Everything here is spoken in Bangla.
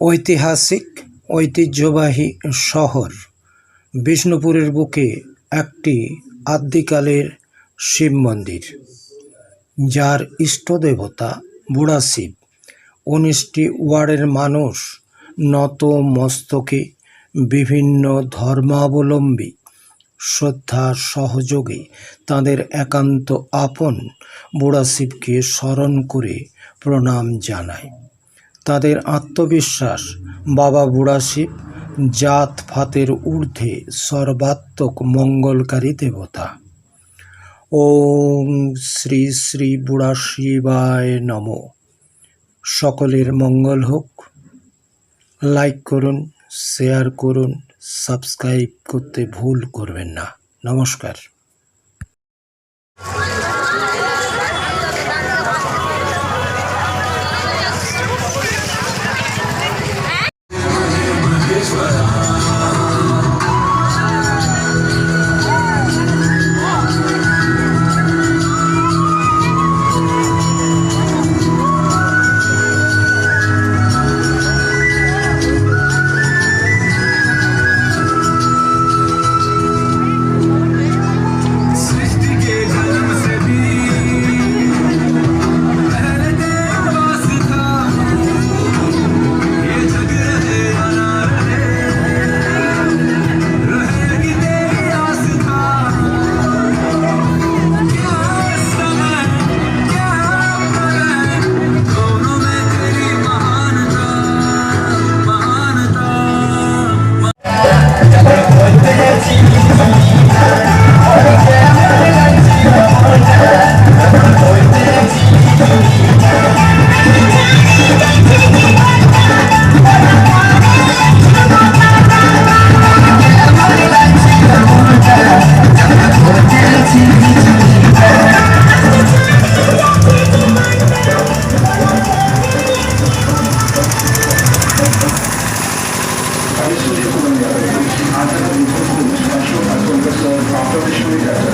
ঐতিহাসিক, ঐতিহ্যবাহী শহর বিষ্ণুপুরের বুকে একটি আদ্যিকালের শিব মন্দির, যার ইষ্টদেবতা বুড়া শিব। উনিশটি ওয়ার্ডের মানুষ নত মস্তকে বিভিন্ন ধর্মাবলম্বী শ্রদ্ধা সহযোগে তাদের একান্ত আপন বুড়া শিবকে স্মরণ করে প্রণাম জানায়। তাদের আত্মবিশ্বাস। বাবা বুড়া শিব, জাত ফাতের ঊর্ধ্বে সর্বাত্মক মঙ্গলকারী দেবতা। ওম শ্রী শ্রী বুড়া শিবায় নম। সকলের মঙ্গল হোক। লাইক করুন, শেয়ার করুন, সাবস্ক্রাইব করতে ভুল করবেন না। নমস্কার। 还是不能了，还是不能，还是不能，还是不能。